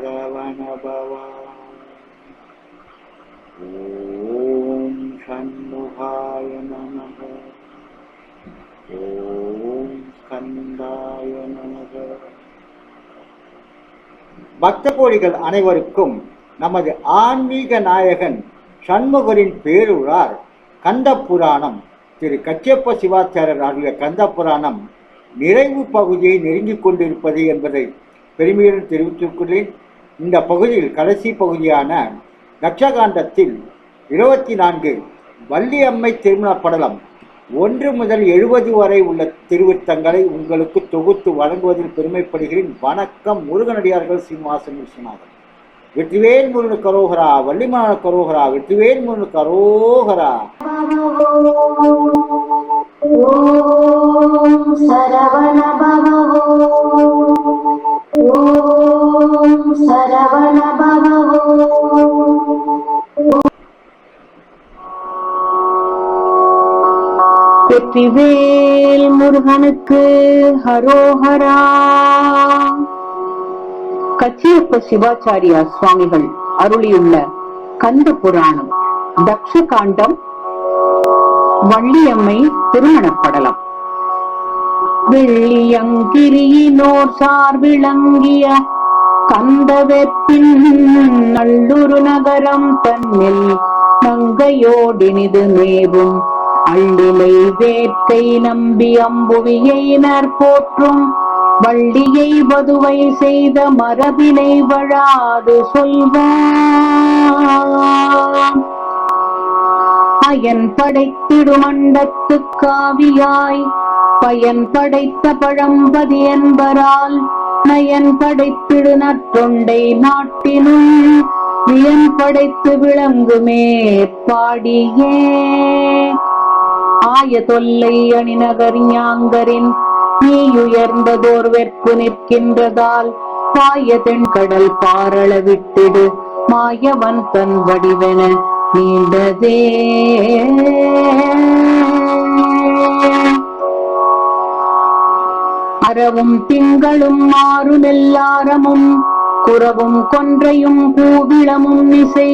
சரவண ஓம் சண்முகாய நமக ஓம் கந்தாய பக்த கோடிகள் அனைவருக்கும் நமது ஆன்மீக நாயகன் சண்முகரின் பேருளார் கந்த புராணம் திரு கச்சியப்ப சிவாச்சாரியர் ஆகிய கந்த புராணம் நிறைவு பகுதியை நெருங்கிக் கொண்டிருப்பது என்பதை பெருமையுடன் தெரிவித்துக் கொள்கிறேன். இந்த பகுதியில் கடைசி பகுதியான லட்சகாண்டத்தில் இருபத்தி நான்கு வள்ளியம்மை திருமண படலம் ஒன்று முதல் எழுபது வரை உள்ள திருவித்தங்களை உங்களுக்கு தொகுத்து வழங்குவதில் பெருமைப்படுகிறேன். வணக்கம் முருகனடியார்கள் சீனிவாசன் விஸ்வநாதன். வெற்றிவேல் முருகன் கரோகரா வள்ளிமான கரோகரா வெற்றிவேல் முருகன் கரோகரா. ஓம் சரவண வெற்றிவேல் முருகனுக்கு ஹரோஹரா. கச்சியப்ப சிவாச்சாரியா சுவாமிகள் அருளியுள்ள கந்த புராணம் தக்ஷ காண்டம் வள்ளியம்மை திருமணப்படலம். வெள்ளியங்கிரியினோர் சார் விளங்கிய கந்த வெப்பின் நல்லுரு நகரம் தன்னில் மங்கையோடினிது மேவும். அள்ளிலை வேட்கை நம்பி அம்புவியினர் போற்றும். வள்ளியை வதுவை செய்த மரபினை வழாது சொல்வான். அயன் படைத்திடும் காவியாய். பயன் படைத்த பழம்பதி என்பரால் நயன் படைத்திடு நற்றொண்டை நாட்டினுள் வியன் படைத்து விளங்குமே பாடியே. ஆய தொல்லை அணிநகர் ஞாங்கரின் நீயுயர்ந்ததோர் வெற்பு நிற்கின்றதால் பாய தென்கடல் பாரள விட்டிடு மாயவன் தன் வடிவென நீண்டதே. அறவும் திங்களும் மாறு நெல்லாரமும் குறவும் கொன்றையும் கூவிளமும் இசை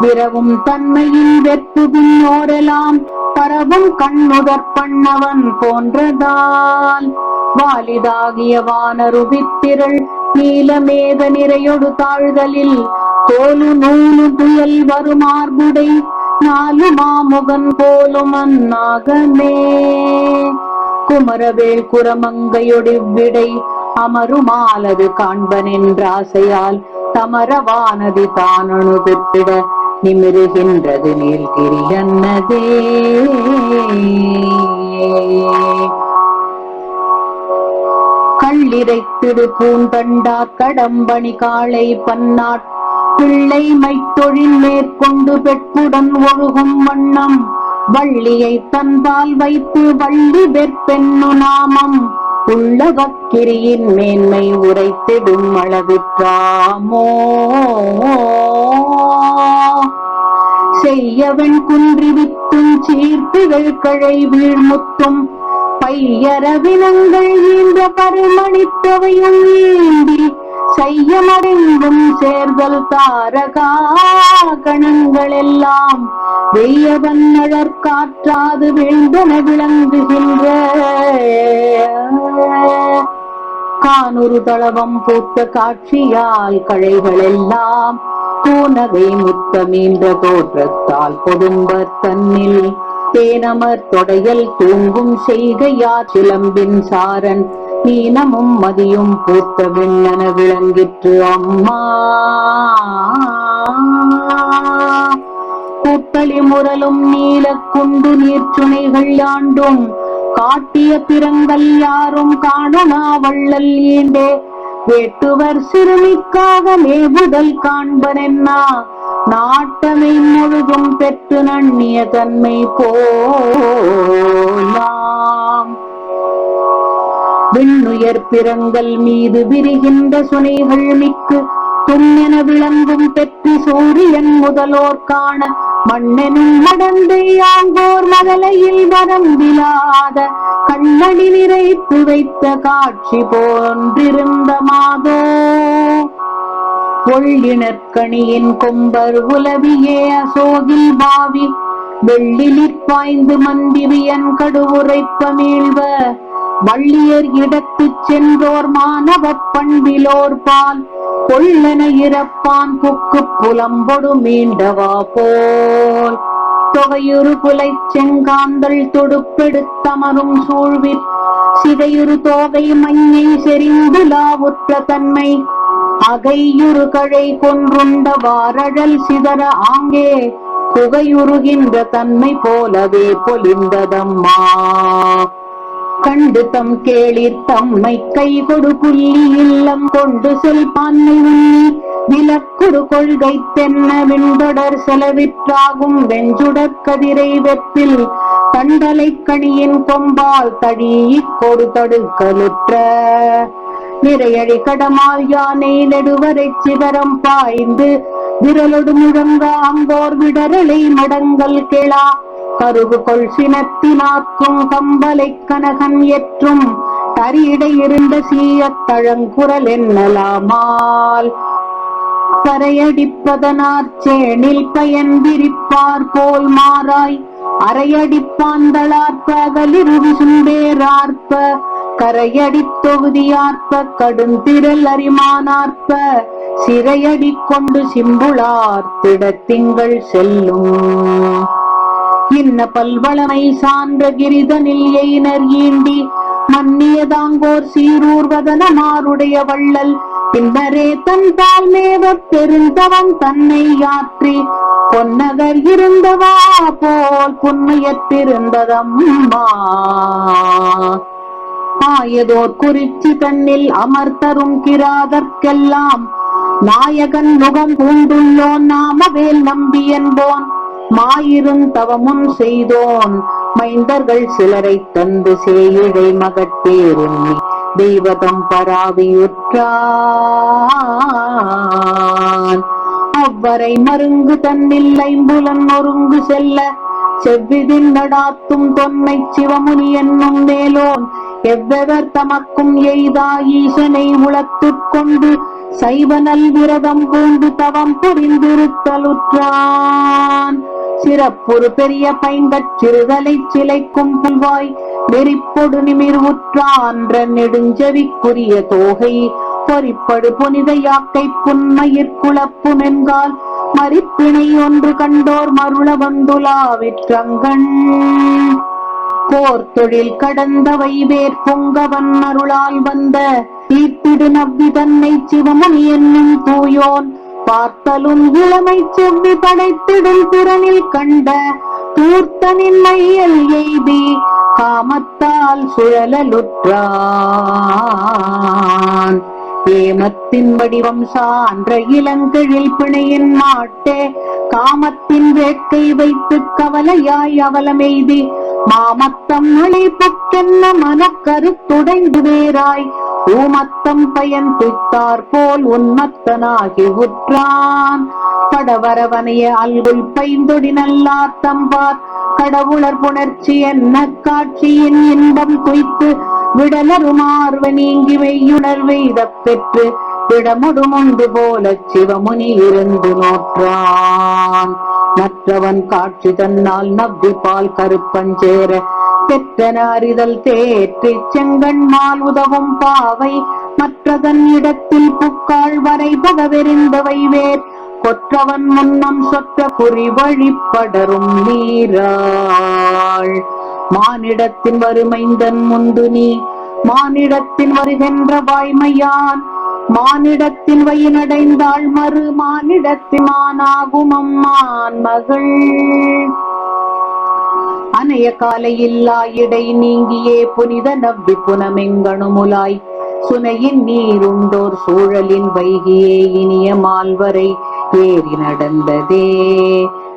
விரவும் தன்மையின் வெற்புவின் ஓரெல்லாம் பரவும் கண்ணுதற் பண்ணவன் போன்றதால். வாலிதாகிய வானருவித்திரள் நீலமேத நிறையொடு தாழ்தலில் கோலு நூலு புயல் வருமார்புடை நாலு மாமுகன் போலும் அந்நாகமே. குமரவேல் குரமங்கையொடு விடை அமருமாலது காண்பன் என்றாசையால் தமரவானதி தானணு பெற்றிட நிமிருகின்றது நீல்கிரி அன்னதே கள்ளிரைத்திடு பூந்தண்டா கடம்பணி காளை பன்னாட். பிள்ளை மைத்தொழில் மேற்கொண்டு பெட்புடன் ஒழுகும் வண்ணம். வள்ளியை தந்தால் வைத்து வள்ளி வெற்பெண்ணு நாமம். உள்ள வக்கிரியின் மேன்மை உரைத்திடும் அளவிற்றாமோ? செய்யவன் குன்றி வித்தும் சீர்த்திகள் கழை வீழ்முத்தும் பையரவினங்கள் ஈன்ற பரிமணித்தவையும் ஏந்தி செய்யமடைந்தும் சேர்தல் தாரகா கணங்கள் எல்லாம் வெய்யவன் நழற்காற்றாது வீழ்ந்தன விளங்குகின்ற. கானொரு தளவம் பூத்த காட்சியால் கழைகள் எல்லாம் பூனகை முத்தமீன்ற தோற்றத்தால் கொடும்பர் தன்னில். தேனமர் தொடையல் தூங்கும் செய்கையார் சிலம்பின் சாரன். நீனமும் மதியும் பூத்த விண்ணன விளங்கிற்று அம்மா. கூத்தளி முரலும் நீல குண்டு நீர்ச்சுனைகள் யாண்டும் காட்டிய பிறங்கள் யாரும் காணனா வள்ளல் ஈண்டே வேட்டுவர் சிறுமிக்காக மேவுதல் காண்பனென்னா நாட்டமை முழுதும் பெற்று நண்ணிய தன்மை போலாம். விண்ணுயர் பிறங்கள் மீது விரிகின்ற சுனைகள் மிக்கு துண்ணென விளங்கும் பெற்று சூரியன் முதலோர் காண மண்ணெனும் நடந்து யாங்கோர் மதலையில் வரம்பிலாத கண்ணடி நிறைத்து வைத்த காட்சி போன்றிருந்த மாதோ. கொள்ளிணற்கணியின் கொம்பர் உலவியே அசோகில் பாவி. வெள்ளிலிற் பாய்ந்து மந்திரியன் கடுவுரைப்ப மீழ்வ. வள்ளியர் இடத்துச் சென்றோர் மாணவ பண்பிலோர் பால். கொள்ளென இறப்பான் புக்கு புலம்பொடு மீண்டவா போல். தொகையுறு புலை செங்காந்தள் தொடுப்பெடுத்தமரும் சூழ்வில் சிதையுறு தோகை மஞ்சை செறிந்துலாவுற்ற தன்மை. அகையுறு கழை கொன்றுண்ட வாரழல் சிதற ஆங்கே. புகையுருகின்ற தன்மை போலவே பொலிந்ததம்மா. கண்டு தம் கேளிர் தம்மை கை கொடு புள்ளி இல்லம் கொண்டு செல் பான்மை உண்ணி. விலக்குறு கொள்கை தென்ன விண்தொடர் செலவிற்றாகும் வெஞ்சுடற் கதிரை வெப்பில். கண்டலை கணியின் கொம்பால் தடீக் கொடு தடுக்கலுற்ற. நிறையழி கடமால் யானை நெடுவரை சிவரம் பாய்ந்து. விரலொடு முழங்க அங்கோர் விடரலை மடங்கள் கிளா. கருகு கொள் சினத்தினாக்கும் கம்பலை கனகன் எற்றும் தரியடை இருந்த சீயத் தழங்குரல் என்னலாமால். கரையடிப்பதனார்ச்சேனில் பயன் விரிப்பார் போல் மாறாய். அரையடிப்பாந்தளார்ப்ப அகலிருவி சுண்டேரார்ப்ப கரையடி தொகுதியார்ப்ப கடுந்திரல் அரிமானார்ப்ப. சிறையடி கொண்டு சிம்புளார் திடத்திங்கள் செல்லும். இன்ன பல்வளமை சான்ற கிரிதனில் எயினர் ஈண்டி மன்னியதாங்கோர் சீரூர்வதனமாருடைய வள்ளல். பின்னரே தன் தால் மேவ பெருந்தவன் தன்னை யாற்றி பொன்னகர் இருந்தவா போல் புன்மையற்றிருந்ததம்மா ஆயதோர் குறிச்சி தன்னில் அமர்த்தரும் கிராதற்கெல்லாம் நாயகன் முகம் பூண்டுள்ளோன் நாமவேல் நம்பி என்போன். மாயிரும் தவமும் செய்தோன் மைந்தர்கள் சிலரை தந்து சேயிழை மகட்டேருண்ணி தெய்வதம் பராவியுற்றான். அவ்வரை மருங்கு தன்னில்லை புலன் ஒருங்கு செல்ல. செவ்விதில் நடாத்தும் தொன்மை சிவமுனி என்னும் மேலோன். எவ்வெவர் தமக்கும் எய்தா ஈசனை உளத்துக்கொண்டு சைவனல் விரதம் பூண்டு தவம் புரிந்திருத்தலுற்றான். சிறப்புறு பெரிய பைங்கச் சிறுதலை சிலைக்கும் புல்வாய் நெறிப்பொடு நிமிர் உற்றான்ற நெடுஞ்செவிக்குரிய தோகை. பொறிப்படு புனித யாக்கை புன்மயிர் குழப்புமென்கால் மறிப்பிணை ஒன்று கண்டோர் மருள வந்துலாவிற்றங்கண் போர் தொழில் கடந்தவை வேர் பொங்கவன் அருளால் வந்த தீர்த்திடு நவ்வி தன்னை சிவமணி என்னும் தூயோன். பார்த்தலும் இளமை செவ்வி படைத்திடும் திறனில் கண்ட தூர்த்தனின் மையல் எய்தி காமத்தால் சுழலுற்றான் ஏமத்தின் வடிவம் சான்ற இளங்கழில் பிணையின் மாட்டே காமத்தின் வேட்கை வைத்து கவலையாய் அவலமெய்தி மாமத்தம் அழைப்புக்கென்ன மனக்கருத்துடைந்து வேறாய் ஊமத்தம் பயன் துய்த்தார் போல் உன்மத்தனாகி உற்றான். படவரவனைய அல்குல் பைந்தொடி நல்லார் தம்பார். கடவுளர் புணர்ச்சி என்ன காட்சியின் இன்பம் குய்த்து விடலருமார்வ நீங்கி மெய்யுணர்வெய்தப் பெற்று விடமுடுமுண்டு போல சிவமுனி இருந்து நோற்றான். மற்றவன் காட்சி தன்னால் நவ்வி பால் கருப்பஞ்சேர பெற்றனாரிதல் தேற்றி செங்கண்மால் உதவும் பாவை மற்றதன் இடத்தில் புக்கால் வரை பகவெறிந்தவை வேர். கொற்றவன் முன்னம் சொற்ற குறி வழிப்படரும் நீராள். மானிடத்தின் வறுமைந்தன் முந்து நீ மானிடத்தின் வருகின்ற வாய்மையான். மானிடத்தின் வயினடைந்தாள் மறு மானிடத்தின் மானாகும் அம்மான் மகள். அனைய காலையில்லா இடை நீங்கியே புனித நவ்வி புனமெங்கணுமுலாய் சுனையின் நீருண்டோர் சூழலின் வைகியே இனிய மால்வரை ஏறி நடந்ததே.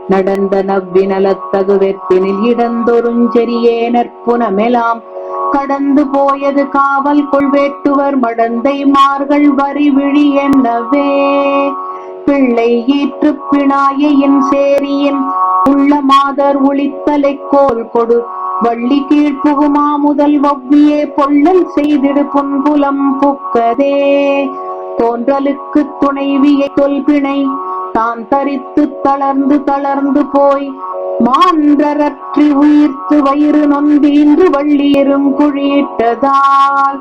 நடந்த நவ்வி நலத்தகு வெப்பினில் இடந்தொருஞ்செரியே நற்புனமெலாம். கடந்து போயது காவல் கொள்வேட்டுவர் மடந்தை மார்கள் வரி விழி என்னவே. பிள்ளை ஈற்று பிணாயின் சேரியின் உள்ள மாதர் ஒளித்தலை கோல் கொடு. வள்ளி கீழ்ப்புகுமா முதல் வவ்வியே பொள்ளல் செய்திடு புன்புலம் புக்கதே. தோன்றலுக்கு துணைவியை தொல்பிணை தான் தரித்து தளர்ந்து தளர்ந்து போய். மான்றரற்றி உயிர்த்து வயிறு நொந்தீன்று வள்ளியரும் குழியிட்டதால்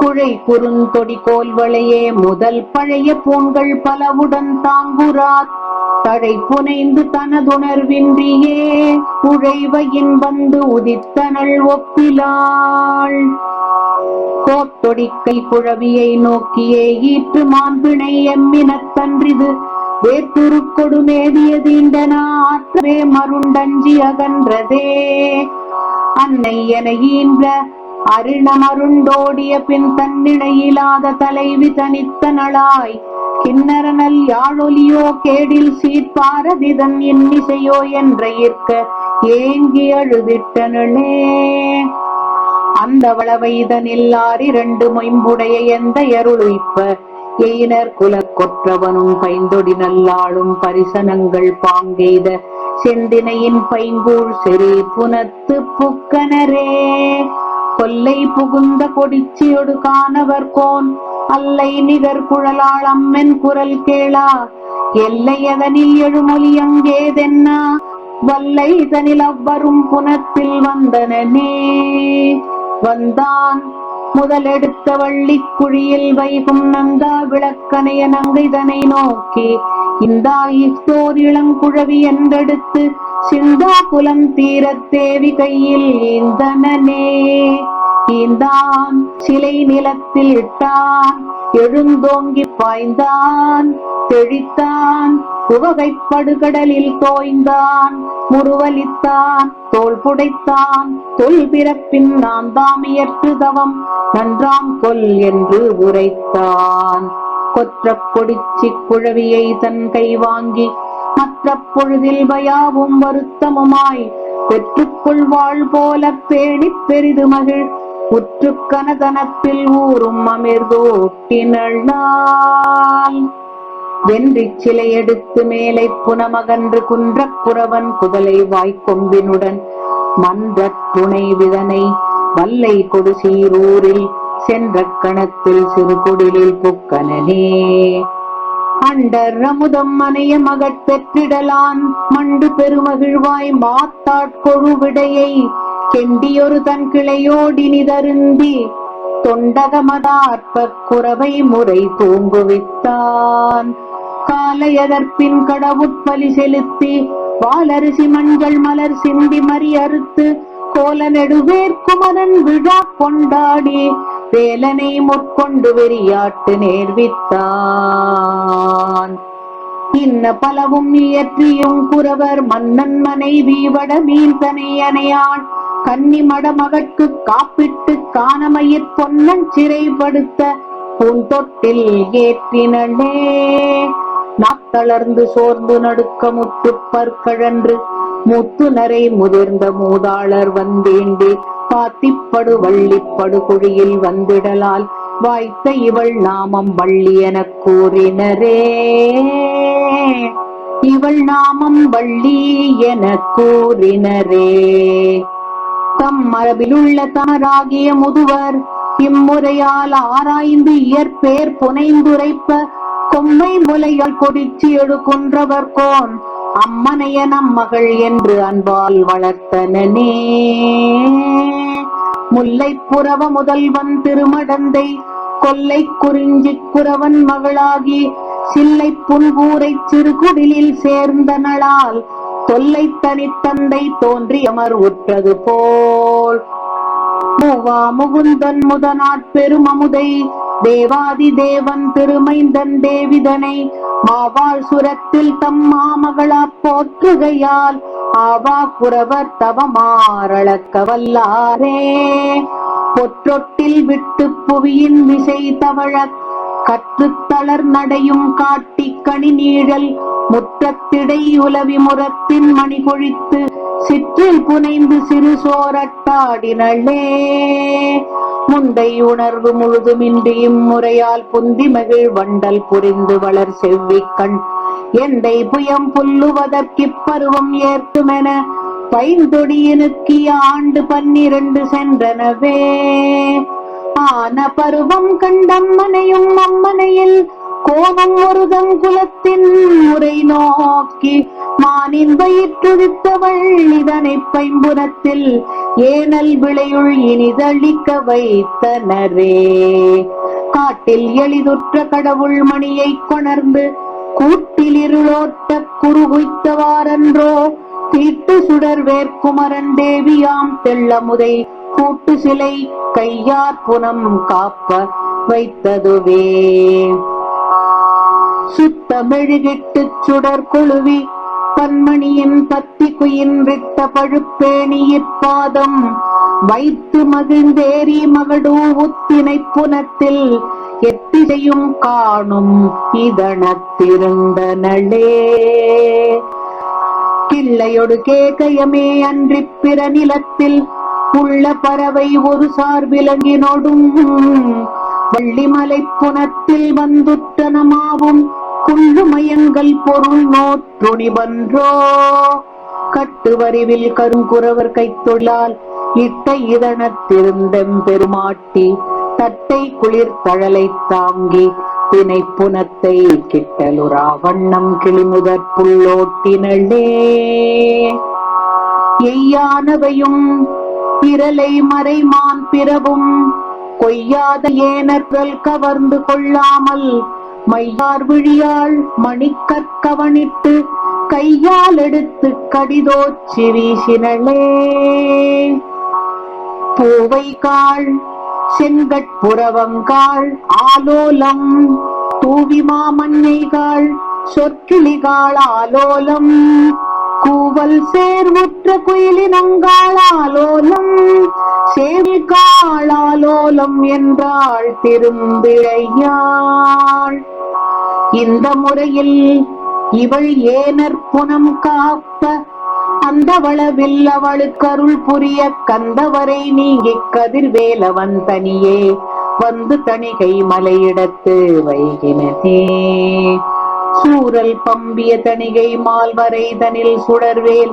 குழை குறுந்தொடி கோல்வளையே முதல் பழைய பூண்கள் பலவுடன் தாங்குராத் தழை புனைந்து தனதுணர்வின்றியே உழைவையின் வந்து உதித்தனள் ஒப்பிலாள். கோத்தொடிக்கை குழவியை நோக்கியே ஈற்று மாண்பிணை எம்மினத்தன்றிது வேத்துருக்கொடு மேதியதீண்டனாற்றவே மருண்டஞ்சி அகன்றதே. அன்னை என ஈன்ற அருணமருண்டோடிய பின் தன்னிடையிலாத தலைவி தனித்தனளாய் கிண்ணரனல் யாழொலியோ கேடில் சீர்பாரதிதன் இன்னிசையோ என்ற ஈர்க்க ஏங்கி அழுதிட்டனளே அந்த வளவைதனில்லார் இரண்டு மொயம்புடைய எந்த எருளுய்ப்ப? எயினர் குலக்கொற்றவனும் பைந்தொடி நல்லாளும் பரிசனங்கள் பாங்கெய்த செந்தினையின் பைங்கூழ் சிறு புனத்து புக்கனரே. கொல்லை புகுந்த கொடிச்சியொடு காணவர் கோன் அல்லை நிகர் குழலாள் அம்மென் குரல் கேளா. எல்லை அதனில் எழுமொழி அங்கேதென்னா வல்லை தனில் அவ்வரும் புனத்தில் வந்தனே வந்தான் முதலெடுத்த வள்ளி குழியில் வைகும் நந்தா விளக்கனைய நங்கைதனை நோக்கி. இந்தா இஃதோர் இளங்குழவி என்றெடுத்து சிந்தா தீரத்தேவி கையில் ஈந்தனனே. ஈந்தான் சிலை நிலத்தில் இட்டான் எழுந்தோங்கி பாய்ந்தான் தெழித்தான் உவகைப் படுகடலில் தோய்ந்தான் முருவலித்தான் தோல் புடைத்தான் தொல் பிறப்பின் நான் தாமியற்று தவம் நன்றாம் கொல் என்று உரைத்தான். கொற்ற கொடிச்சி குழவியை தன் கை வாங்கி மற்ற பொழுதில் பயாவும் வருத்தமுமாய் பெற்றுக்கொள்வாள் போல பேணிப் பெரிது மகிழ். உற்று கனதனத்தில் ஊறும் அமிர்தோட்டினள் வென்றிச் சிலை எடுத்து மேலை புனமகன்று குன்றக் குறவன் குதலை வாய்க்கொம்பினுடன் மன்றத் துணை விதனை வல்லை கொடு சீரூரில் சென்ற கணத்தில் சிறு குடிலில் புக்கனனே. அண்டர் அமுதம் மனைய மகட் பெற்றிடலான். மண்டு பெருமகிழ்வாய் மாத்தாட்கொழு விடையை கெண்டியொரு தன் கிளையோடினிதருந்தி தொண்டகமதாற்ப குறவை முறை தூங்குவித்தான். காலையதற்பின் கடவுட்பலி செலுத்தி வாலரிசி மஞ்சள் மலர் சிந்தி மறி அறுத்து கோல நெடுவேற்குமரன் விழா கொண்டாடி. வேலனை முற்கொண்டு வெறியாட்டு நேர்வித்தான். இன்ன பலவும் இயற்றியும் குறவர் மன்னன் மனைவி வட மீன்தனை அணையான். கன்னி மடமகற்கு காப்பிட்டு காணமயிர் பொன்னன் சிறைப்படுத்த பூந்தொட்டில் ஏற்றினே நாத்தளர்ந்து சோர்ந்து நடுக்க முத்து பற்கழன்று முத்துனரை முதிர்ந்த மூதாளர் வந்தேண்டி. பாத்திப்படு வள்ளிப்படு குழியில் வந்திடலால் வாய்த்த இவள் நாமம் வள்ளி எனக் கூறினரே. இவள் நாமம் வள்ளி எனக் கூறினரே. தம் மரபிலுள்ள தமராகிய முதுவர் இம்முறையால் ஆராய்ந்து இயற்பேர் புனைந்துரைப்ப கொம்மை முலையால் கொடிச்சி எடுக்குன்றவர் கோன். அம்மனைய நம் மகள் என்று அன்பால் வளர்த்தனே முல்லை புறவ முதல்வன் திருமடந்தை கொல்லை குறிஞ்சி குறவன் மகளாகி சில்லை புன்கூரை சிறுகுடிலில் சேர்ந்தனளால் தொல்லை தனித்தந்தை தோன்றி அமர் உற்றது போல். மூவா முகுந்தன் முதனாட் பெருமமுதை தேவாதி தேவன் திருமைந்தன் தேவிதனை மாவாழ் சுரத்தில் தம் மாமகளா போற்றுகையால் ஆவா குறவர் தவமாறளக்க வல்லாரே பொற்றொட்டில் விட்டு புவியின் விசை தவழ கற்றுத்தளர் நடையும் காட்டி கணி நீழல் முற்றத்திடை உலவி முரத்தின் மணி கொழித்து சிற்றில் புனைந்து சிறு சோரட்டாடினளே. முந்தை உணர்வு முழுதுமின்றி இம்முறையால் புந்தி மகிழ் வண்டல் புரிந்து வளர் செவ்விக்கண். எந்தை புயம் புல்லுவதற்கிப்பருவம் ஏற்குமென பைந்தொடியினுக்கிய ஆண்டு பன்னிரண்டு சென்றனவே. ஆன பருவம் கண்டம்மனையும் அம்மனையில் கோபம் ஒருதம் குலத்தின் முறை நோக்கி. மானின் வயிற்றுதித்தவள் இதனை பைம்புறத்தில் ஏனல் விளையுள் இனிதளிக்க வைத்தனரே. காட்டில் எளிதுற்ற கடவுள் மணியை கொணர்ந்து கூட்டில் இருளோட்ட குறுகுய்த்தவாரன்றோ தீட்டு சுடர் வேற்குமரன் தேவியாம் தெள்ளமுதை கூட்டு சிலை கையார் புனம் காப்ப வைத்ததுவே. சுத்தமெழுகிட்டு சுடர் கொழுவி பன்மணியின் பத்தி குயின்றிட்ட பழுப்பேணியிற்பாதம் வைத்து மகிழ்ந்தேறி மகடூ உத்தினை புனத்தில் எத்திசையும் காணும் இதனத்திருந்தனளே கிள்ளையொடு கேகயமே அன்றி பிற நிலத்தில் உள்ள பறவை ஒரு சார் விலங்கினோடும் வள்ளிமலை புனத்தில் வந்துற்றனமாவும் குள்ளுமயங்கள் பொருள் நோற்றுணிபன்றோ கட்டுவரிவில் கருங்குறவர் கைத்தொழிலால் இட்டை இதனத்திருந்தெம் பெருமாட்டி தட்டை குளிர் தழலை தாங்கி தினை புனத்தை கிட்டலுரா வண்ணம் கிளிமுதற் புள்ளோட்டினளே. எய்யானவையும் பிரலை மறைமான் பிறவும் கொய்யாத ஏனற்றல் கவர்ந்து கொள்ளாமல் மையார் விழியாள் மணிக்கற்கவனிட்டு கையால் எடுத்து கடிதோச்சி வீசினளே பூவை காள் செங்கட்புறவங்காள் ஆலோலம் தூவி மாமன்னைகாள் சொற்கிளிகாள் ஆலோலம். கூவல் சேர்முற்ற குயிலினங்காள் ஆலோலம் என்றாள் திரும்பிழையாள். இந்த முறையில் இவள் ஏனர் புனம் காப்ப அந்த வளவில் அவளுக்கு அருள் புரிய கந்தவரை நீங்கி கதிர்வேலவன் தனியே வந்து தணிகை மலையிடத்து வைகினதே. சூரல் பம்பிய தணிகை மால்வரை தனில் சுடர்வேல்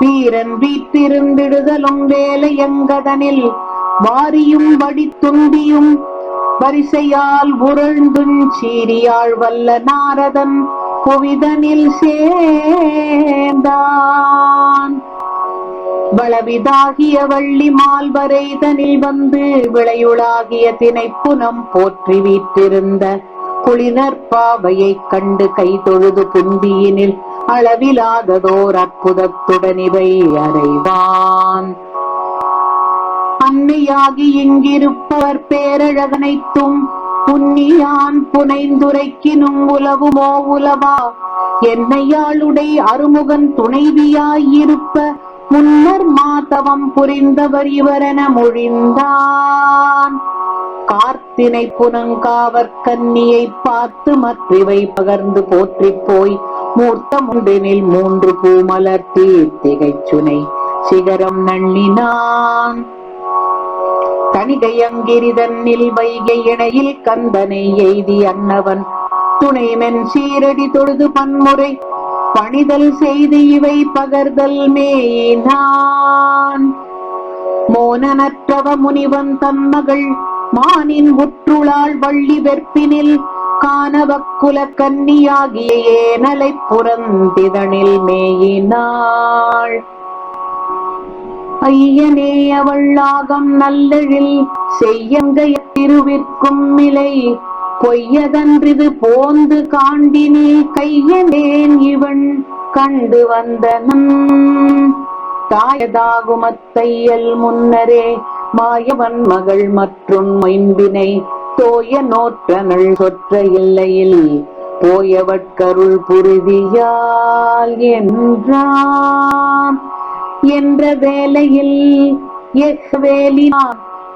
வீரன் வீட்டிருந்திடுதலும் வேலை எங்கதனில் வாரியும் வடி துண்டியும் வரிசையால் உருழ்ந்துஞ் சீரியாள் வல்ல நாரதன் புவிதனில் சேர்ந்தான். வளவிதாகிய வள்ளி மால்வரை தனில் வந்து விளையுளாகிய திணைப்புனம் போற்றி வீற்றிருந்த குளினர் பாவையைக் கண்டு கை தொழுது புந்தியினில் அளவிலாததோர் அற்புதத்துடன் இவை அறைவான். அன்னையாகி இங்கிருப்பவர் பேரழகனைத்தும் புன்னியான் புனைந்துரைக்கினும் உலவுமோ உலவா? என்னையாளுடைய அருமுகன் துணைவியாயிருப்ப முன்னர் மாதவம் புரிந்தவர் இவரென மொழிந்தான். கார்த்தினை புனங்காவர் கன்னியை பார்த்து மற்றிவை பகர்ந்து போற்றிப் போய் மூர்த்தம் முண்டினில் மூன்று பூமலர் தீர்த்திகைச் சுனை சிகரம் நள்ளினான். தனிகையங்கிரிதன்னில் வைகை இணையில் கந்தனை எய்தி அன்னவன். துணைமென் சீரடி தொழுது பன்முறை பணிதல் செய்து இவை பகர்தல் மேயினான். மோனனற்றவ முனிவன் தன்மகள் மானின் முற்றுளாள் வள்ளி வெற்பினில் காணவக்குல கன்னியாகிய ஏனலை புறந்திதனில் மேயினாள். ஐயனே அவள்ளாகம் நல்லெழில். செய்யங்கைய திருவிற்கும் நிலை பொய்யதன்றிது போந்து காண்டினே கையனேன் இவன் கண்டு வந்தனன். தாயதாகுமத்தையல் முன்னரே மாயவன் மகள் மற்றும் மைம்பினை தோய நோற்றனள் சொற்ற இல்லையில். போயவட்கருள் புரிதியால் என்றான். என்ற வேலையில்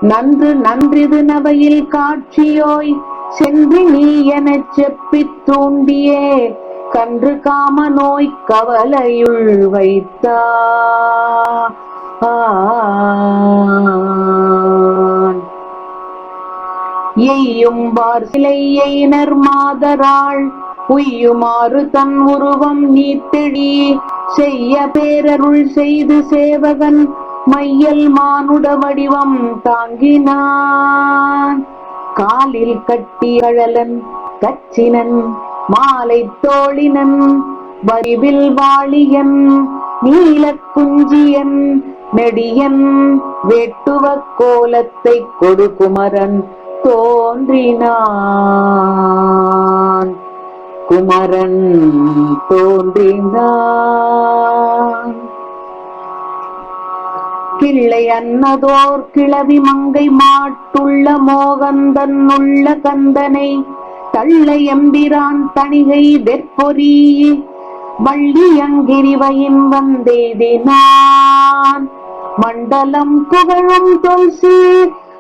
நன்று நன்றிது நவையில் காட்சியோய் சென்று நீ எனச் செப்பித் தூண்டியே. கன்று காம நோய் கவலையுள் வைத்தான் எய்யும் பார் சிலையினர் மாதராள் உய்யுமாறு தன் உருவம் நீத்தெழி. செய்ய பேரருள் செய்து சேவகன் மையல் மானுட வடிவம் தாங்கினான். காலில் கட்டி அழலன் கச்சினன் மாலை தோழினன் வரிவில் வாளியன் நீலக் குஞ்சியன் நெடியன் வெட்டுவ கோலத்தை கொடுகுமரன் தோன்றினான். குமரன் தோன்றினான் கிள்ளை அன்னதோர் கிளவி மங்கை மாட்டுள்ள மோகந்தன் உள்ள கந்தனை தள்ளை எம்பிரான் தணிகை வெற்பொறி வள்ளியங்கிரிவையின் வந்தெய்தினான் மண்டலம் புகழும் தொல்சி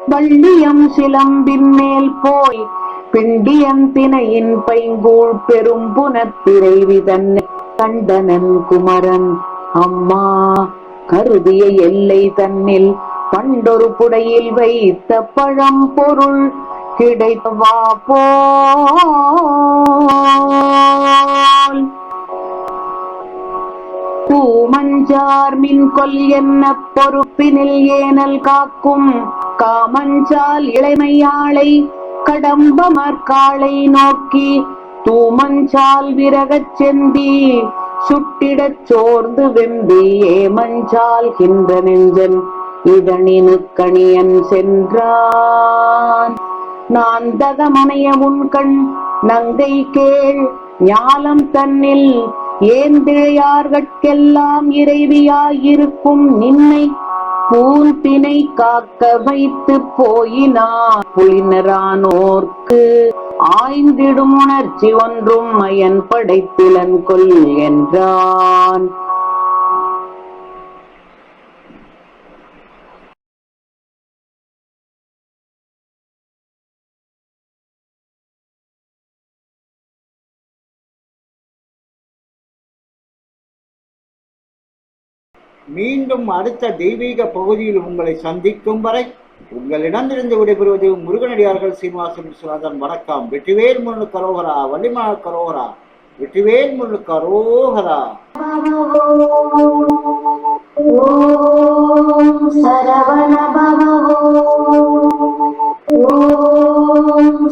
வள்ளியம் சிலம்பின் மேல் போய் பிண்டியந்தினையின் பைங்கூழ் பெரும் புனத்திரைவி தன்னை கண்டனன் குமரன். அம்மா கருதிய எல்லை தன்னில் பண்டொரு புடையில் வைத்த பழம் பொருள் கிடைத்தவா போல். பூமஞ்சார் மின் கொல் என்ன பொறுப்பினில் ஏனல் காக்கும்? காமஞ்சால் இளமையாளை கடம்ப கடம்பமற்காளை நோக்கி தூமஞ்சால் விரகச் செந்தி சுட்டிடச் சோர்ந்து வெம்பி ஏமஞ்சால் கின்ற நெஞ்சன் இதனினு கணியன் சென்றான். நான் தகமனைய உன் கண் நங்கை கேள் ஞாலம் தன்னில் ஏந்திழையார்கட்கெல்லாம் இறைவியாயிருக்கும் நின்னை பூந்தினை காக்க வைத்து போயினான் புலினரானோர்க்கு. ஆய்ந்திடும் உணர்ச்சி ஒன்றும் மயன் படைத்திலன் கொல் என்றான். மீண்டும் அடுத்த தெய்வீக பகுதியில் உங்களை சந்திக்கும் வரை உங்களிடமிருந்து விடைபெறுவது முருகனடியார்கள் சீனிவாசன் விஸ்வநாதன். வணக்கம். வெற்றிவேல் முருகனு கரோகரா வள்ளிமலா கரோகரா வெற்றிவேல் முருகனு கரோகரா. ஓம் சரவண பவ. ஓம்